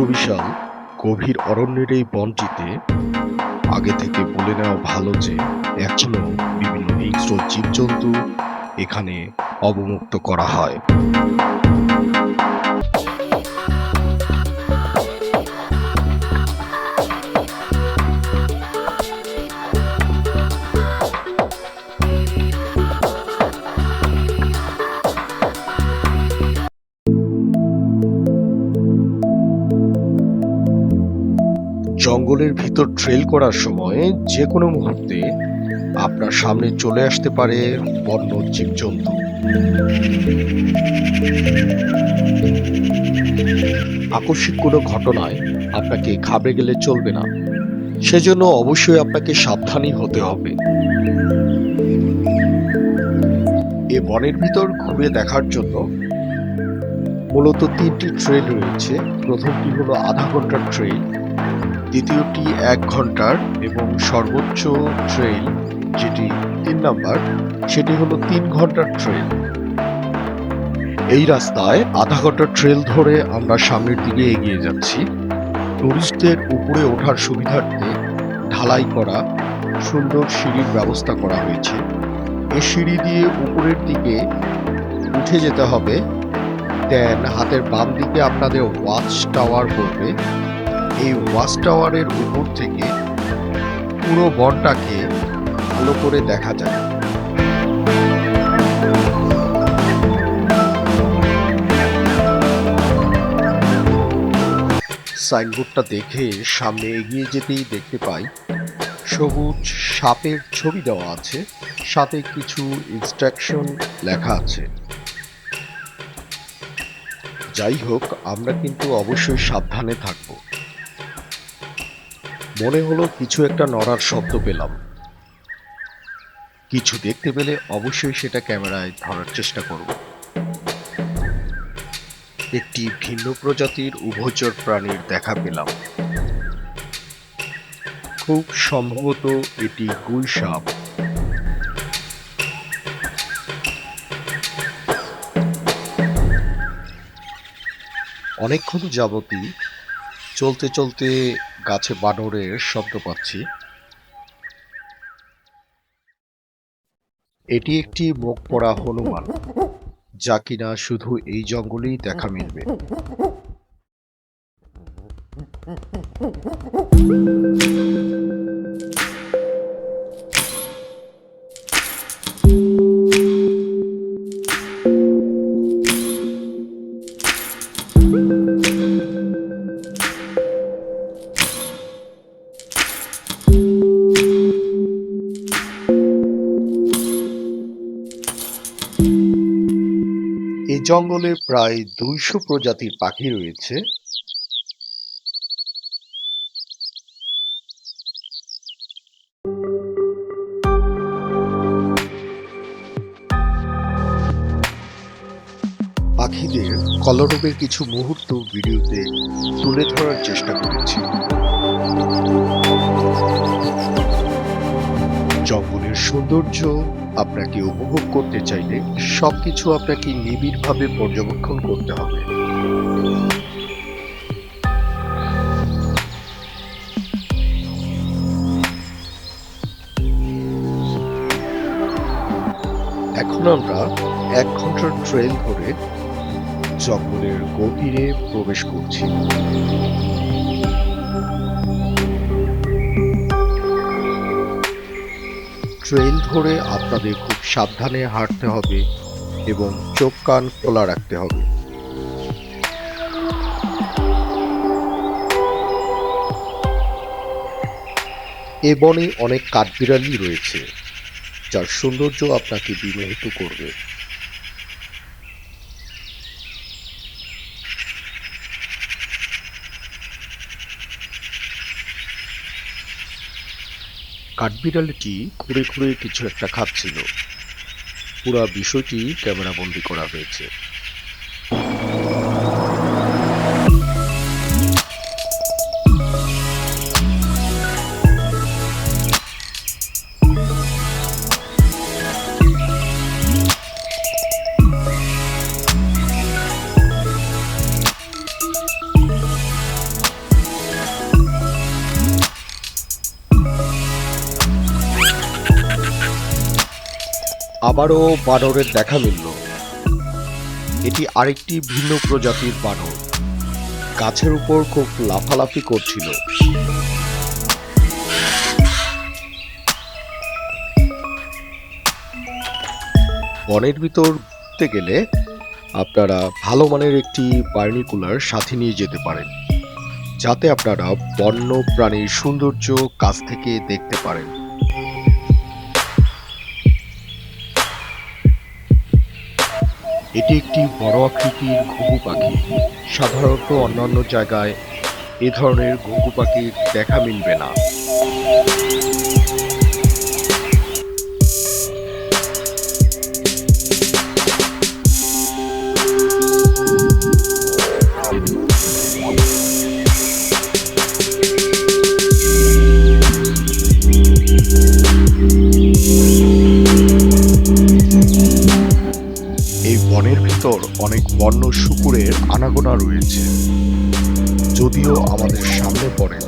সুবিশাল, গভীর অরণ্যের এই বনটিতে আগে থেকে বলে নেওয়া ভালো যে এখনও বিভিন্ন হিংস্র জীবজন্তু এখানে অবমুক্ত করা হয়। জঙ্গলের ভিতর ট্রেল করার সময় যে কোনো মুহূর্তে আপনার সামনে চলে আসতে পারে বন্য জীবজন্তু আকস্মিক কোনো ঘটনায় আপনাকে ঘাবড়ে গেলে চলবে না। সেজন্য অবশ্যই আপনাকে সাবধানী হতে হবে। এ বনের ভিতর ঘুরে দেখার জন্য মূলত তিনটি ট্রেন রয়েছে। প্রথমটি হলো আধা ঘণ্টার ট্রেন দ্বিতীয়টি এক ঘণ্টার এবং সর্বোচ্চ ট্রেন যেটি তিন নাম্বার, সেটি হলো তিন ঘণ্টার ট্রেন এই রাস্তায় আধা ঘণ্টার ট্রেল ধরে আমরা সামনের দিকে এগিয়ে যাচ্ছি। টুরিস্টদের উপরে ওঠার সুবিধার্থে ঢালাই করা সুন্দর সিঁড়ির ব্যবস্থা করা হয়েছে। এই সিঁড়ি দিয়ে উপরের দিকে উঠে যেতে হবে। দেন হাতের বাম দিকে আপনাদের ওয়াচ টাওয়ার পড়বে এই ওয়াচ টাওয়ারের উপর থেকে পুরো বনটাকে ভালো করে দেখা যায়। সাইনবোর্ডটা দেখে সামনে এগিয়ে যেতেই দেখতে পাই, সবুজ সাপের ছবি দেওয়া আছে, সাথে কিছু ইনস্ট্রাকশন লেখা আছে। যাই হোক, আমরা কিন্তু অবশ্যই সাবধানে থাকব। মনে হলো কিছু একটা নড়ার শব্দ পেলাম। কিছু দেখতে পেলে অবশ্যই সেটা ক্যামেরায় ধরার চেষ্টা করব। একটি ভিন্ন প্রজাতির উভচর প্রাণীর দেখা পেলাম। খুব সম্ভবত এটি গুই সাপ। অনেকক্ষণ যাবতই চলতে চলতে গাছে বানরের শব্দ পাচ্ছি। এটি একটি মুখ পড়া হনুমান, যা কিনা শুধু এই জঙ্গলেই দেখা মিলবে। এই জঙ্গলে প্রায় দুইশো প্রজাতির পাখি রয়েছে। পাখিদের কলরবের কিছু মুহূর্ত ভিডিওতে তুলে ধরার চেষ্টা করেছি। জঙ্গলের সৌন্দর্য আপনাকে উপভোগ করতে চাইলে সবকিছু আপনাকে নিবিড়ভাবে পর্যবেক্ষণ করতে হবে। এখন আমরা এক ঘণ্টার ট্রেন ধরে জঙ্গলের গভীরে প্রবেশ করছি। ট্রেল ধরে আপনাদের খুব সাবধানে হাঁটতে হবে এবং চোখ কান খোলা রাখতে হবে। এ বনে অনেক কাঠবিড়ালি রয়েছে, যার সৌন্দর্য আপনাকে বিমোহিত করবে। কাঠবিড়ালিটি ঘুরে ঘুরে কিছু একটা খাচ্ছিল। পুরা বিষয়টি ক্যামেরাবন্দি করা হয়েছে। আবারও বানরের দেখা মিলল। এটি আরেকটি ভিন্ন প্রজাতির বানর। গাছের উপর খুব লাফালাফি করছিল। বনের ভিতর ঘুরতে গেলে আপনারা ভালো মানের একটি বার্নিকুলার সাথে নিয়ে যেতে পারেন, যাতে আপনারা বন্য প্রাণীর সৌন্দর্য কাছ থেকে দেখতে পারেন। এটি একটি বড় আকৃতির ঘুঘু পাখি। সাধারণত অন্যান্য জায়গায় এ ধরনের ঘুঘু পাখির দেখা মিলবে না। বন্য শুকুরের আনাগোনা রয়েছে। যদিও আমাদের সামনে পড়ে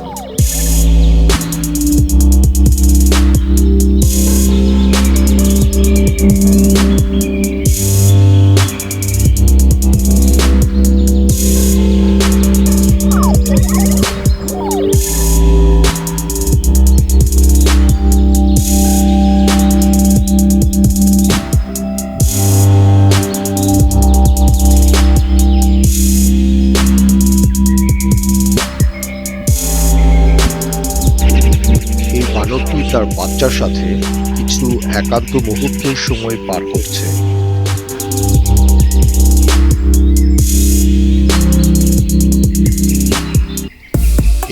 একান্ত মুহূর্তের সময় পার করছে।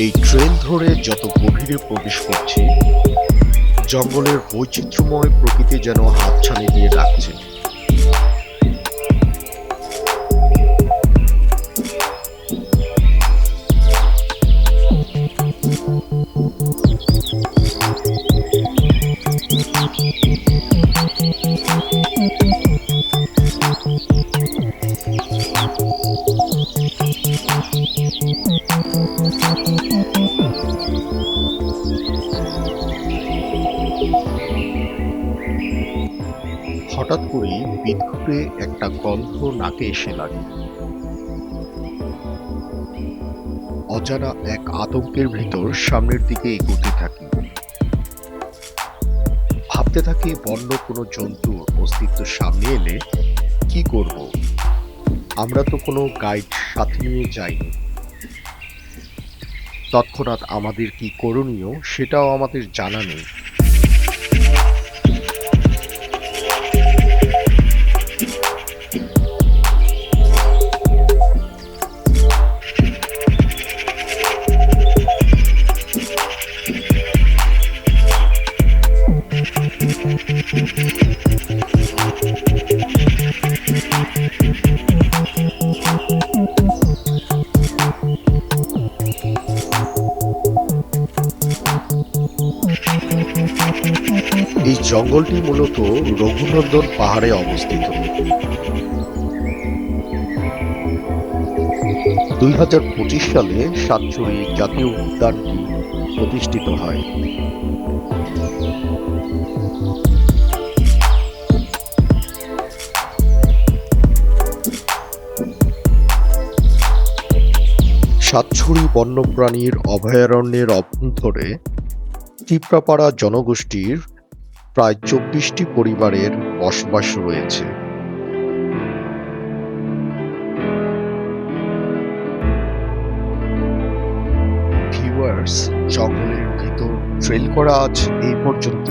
এই ট্রেন ধরে যত গভীরে প্রবেশ করছি, জঙ্গলের বৈচিত্র্যময় প্রকৃতি যেন হাতছানি দিয়ে ডাকছে। হঠাৎ করে বিদ্যুতে একটা গন্ধ নাকে এসে লাগে। অজানা এক আতঙ্কের ভিতর সামনের দিকে এগোতে থাকি। ভাবতে থাকি বন্য কোনো জন্তুর অস্তিত্ব সামনে এলে কি করব? আমরা তো কোনো গাইড সাথে নিয়ে যাইনি। তৎক্ষণাৎ আমাদের কী করণীয় সেটাও আমাদের জানা নেই। জঙ্গলটি মূলত রঘুনন্দন পাহাড়ে অবস্থিত। দুই হাজার পঁচিশ সালে সাতচুরি জাতীয় উদ্যানটি প্রতিষ্ঠিত হয়। সাতছড়ি বন্যপ্রাণীর অভয়ারণ্যের অভ্যন্তরে টিপরাপাড়া জনগোষ্ঠীর প্রায় চব্বিশটি পরিবারের বসবাস রয়েছে। জঙ্গলের ভিতর ট্রেল করা আজ এই পর্যন্ত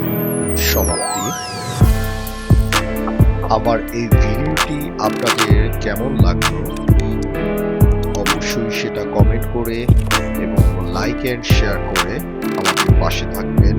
সমাপ্তি। আমার এই ভিডিওটি আপনাদের কেমন লাগল? অবশ্যই সেটা কমেন্ট করে এবং লাইক অ্যান্ড শেয়ার করে আমাদের পাশে থাকবেন।